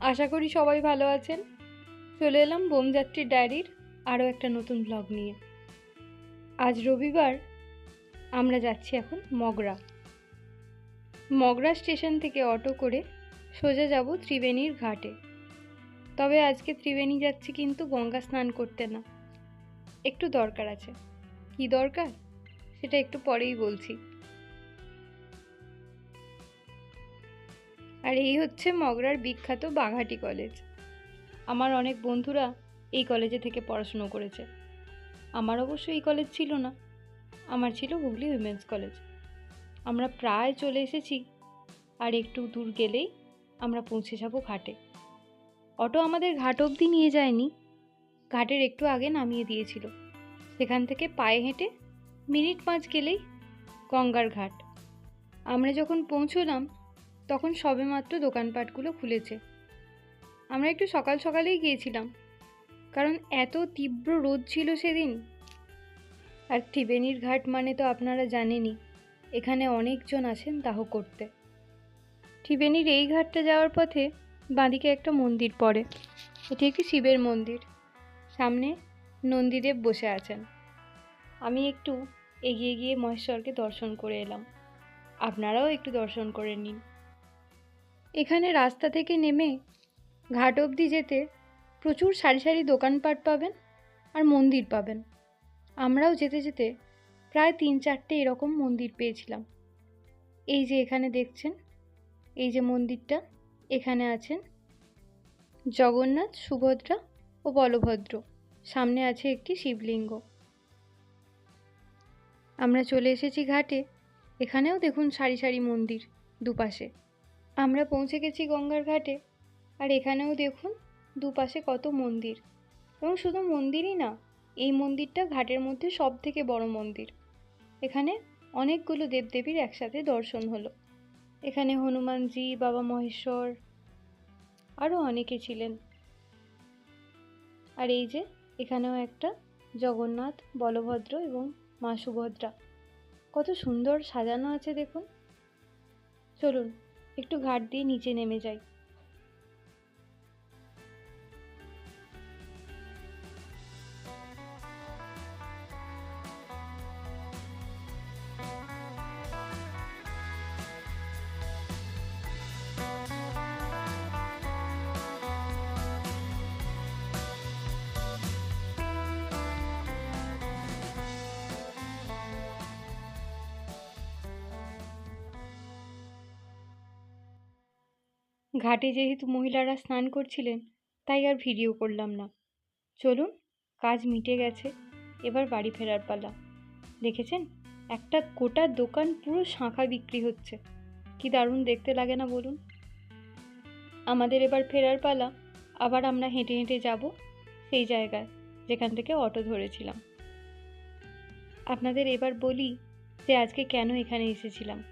আশা করি সবাই ভালো আছেন। চলে এলাম বোমযাত্রীর ডায়েরির আরও একটা নতুন ব্লগ নিয়ে। আজ রবিবার, আমরা যাচ্ছি এখন মগরা। মগরা স্টেশন থেকে অটো করে সোজা যাব ত্রিবেণীর ঘাটে। তবে আজকে ত্রিবেণী যাচ্ছি কিন্তু গঙ্গা স্নান করতে না। একটু দরকার আছে। কি দরকার? সেটা একটু পরেই বলছি। আর এই হচ্ছে মগরার বিখ্যাত বাঘাটি কলেজ। আমার অনেক বন্ধুরা এই কলেজে থেকে পড়াশুনো করেছে। আমার অবশ্য এই কলেজ ছিল না। আমার ছিল হুগলি উইমেন্স কলেজ। আমরা প্রায় চলে এসেছি, আর একটু দূর গেলেই আমরা পৌঁছে যাব ঘাটে। অটো আমাদের ঘাট অবধি নিয়ে যায়নি। ঘাটের একটু আগে নামিয়ে দিয়েছিল। সেখান থেকে পায়ে হেঁটে মিনিট পাঁচ গেলেই গঙ্গার ঘাট। আমরা যখন পৌঁছলাম তখন সবেমাত্র দোকানপাটগুলো খুলেছে। আমরা একটু সকাল সকালেই গিয়েছিলাম। কারণ এত তীব্র রোদ ছিল সেদিন। আর ত্রিবেণীর ঘাট মানে তো আপনারা জানেনই, এখানে অনেকজন আসেন দাহ করতে। ত্রিবেণীর এই ঘাটটা যাওয়ার পথে বাঁদিকে একটা মন্দির পড়ে। এটি একটি শিবের মন্দির। সামনে নন্দীদেব বসে আছেন। আমি একটু এগিয়ে গিয়ে মহেশ্বরকে দর্শন করে এলাম। আপনারাও একটু দর্শন করে নিন। এখানে রাস্তা থেকে নেমে ঘাট অবধি যেতে প্রচুর সারি সারি দোকানপাট পাবেন আর মন্দির পাবেন। আমরাও যেতে যেতে প্রায় তিন চারটে এরকম মন্দির পেয়েছিলাম। এই যে এখানে দেখছেন, এই যে মন্দিরটা, এখানে আছেন জগন্নাথ, সুভদ্রা ও বলভদ্র। সামনে আছে একটি শিবলিঙ্গ। আমরা চলে এসেছি ঘাটে। এখানেও দেখুন সারি সারি মন্দির দুপাশে। আমরা পৌঁছে গেছি গঙ্গার ঘাটে। আর এখানেও দেখুন, দুপাশে কত মন্দির। এবং শুধু মন্দিরই না, এই মন্দিরটা ঘাটের মধ্যে সব থেকে বড় মন্দির। এখানে অনেকগুলো দেবদেবীর একসাথে দর্শন হলো। এখানে হনুমানজি, বাবা মহেশ্বর আরও অনেকে ছিলেন। আর এই যে, এখানেও একটা জগন্নাথ, বলভদ্র এবং মা সুভদ্রা। কত সুন্দর সাজানো আছে দেখুন। চলুন একটু ঘাট দিয়ে নিচে নেমে যাই। ঘাটে যেহেতু মহিলারা স্নান করছিলেন, তাই আর ভিডিও করলাম না। চলুন, কাজ মিটে গেছে, এবার বাড়ি ফেরার পালা। দেখেছেন? একটা গোটা দোকান পুরো শাঁখা বিক্রি হচ্ছে। কি দারুণ দেখতে লাগে না বলুন? আমাদের এবার ফেরার পালা, আবার আমরা হেঁটে হেঁটে যাব সেই জায়গায়, যেখান থেকে অটো ধরেছিলাম। আপনাদের এবার বলি যে আজকে কেন এখানে এসেছিলাম।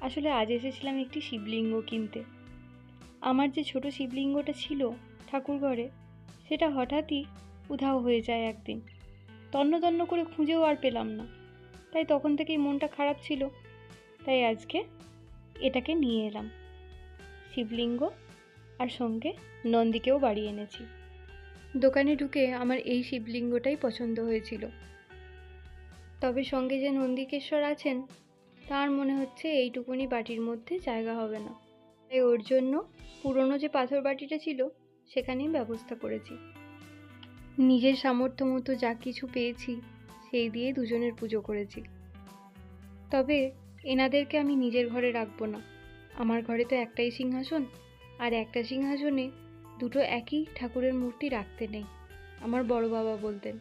আসলে আজ এসেছিলাম একটি শিবলিঙ্গ কিনতে। আমার যে ছোট শিবলিঙ্গটা ছিল ঠাকুর ঘরে সেটা হঠাৎই উধাও হয়ে যায় একদিন। তন্ন তন্ন করে খুঁজেও আর পেলাম না। তাই তখন থেকেই মনটা খারাপ ছিল। তাই আজকে এটাকে নিয়ে এলাম। শিবলিঙ্গ আর সঙ্গে নন্দীকেও বাড়ি এনেছি। দোকানে ঢুকে আমার এই শিবলিঙ্গটাই পছন্দ হয়েছিল। তবে সঙ্গে যে নন্দিকেশ্বর আছেন, তার মনে হচ্ছে এইটুকুনি বাটির মধ্যে জায়গা হবে না। তাই ওর জন্য পুরনো যে পাথর বাটিটা ছিল, সেখানেই ব্যবস্থা করেছি। নিজের সামর্থ্য মতো যা কিছু পেয়েছি, সেই দিয়ে দুজনের পুজো করেছি। তবে এনাদেরকে আমি নিজের ঘরে রাখব না। আমার ঘরে তো একটাই সিংহাসন, আর একটা সিংহাসনে দুটো একই ঠাকুরের মূর্তি রাখতে নেই, আমার বড় বাবা বলতেন।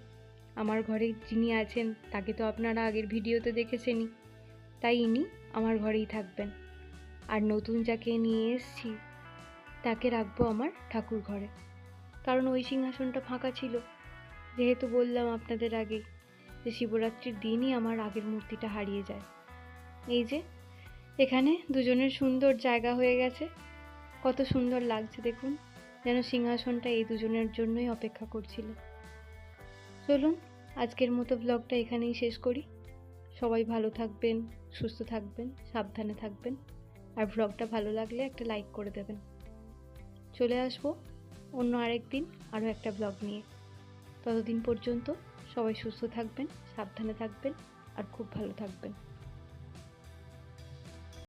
আমার ঘরে যিনি আছেন, তাকে তো আপনারা আগের ভিডিওতে দেখেছেনই, তাই ইনি আমার ঘরেই থাকবেন। আর নতুন যাকে নিয়ে এসছি, তাকে রাখব আমার ঠাকুর ঘরে। কারণ ওই সিংহাসনটা ফাঁকা ছিল। যেহেতু বললাম আপনাদের আগেই যে শিবরাত্রির দিনই আমার আগের মূর্তিটা হারিয়ে যায়। এই যে, এখানে দুজনের সুন্দর জায়গা হয়ে গেছে। কত সুন্দর লাগছে দেখুন, যেন সিংহাসনটা এই দুজনের জন্যই অপেক্ষা করছিল। চলুন, আজকের মতো ব্লগটা এখানেই শেষ করি। সবাই ভালো থাকবেন, সুস্থ থাকবেন, সাবধানে থাকবেন। আর ব্লগটা ভালো লাগলে একটা লাইক করে দেবেন। চলে আসব অন্য আরেক দিন আরও একটা ব্লগ নিয়ে। ততদিন পর্যন্ত সবাই সুস্থ থাকবেন, সাবধানে থাকবেন আর খুব ভালো থাকবেন।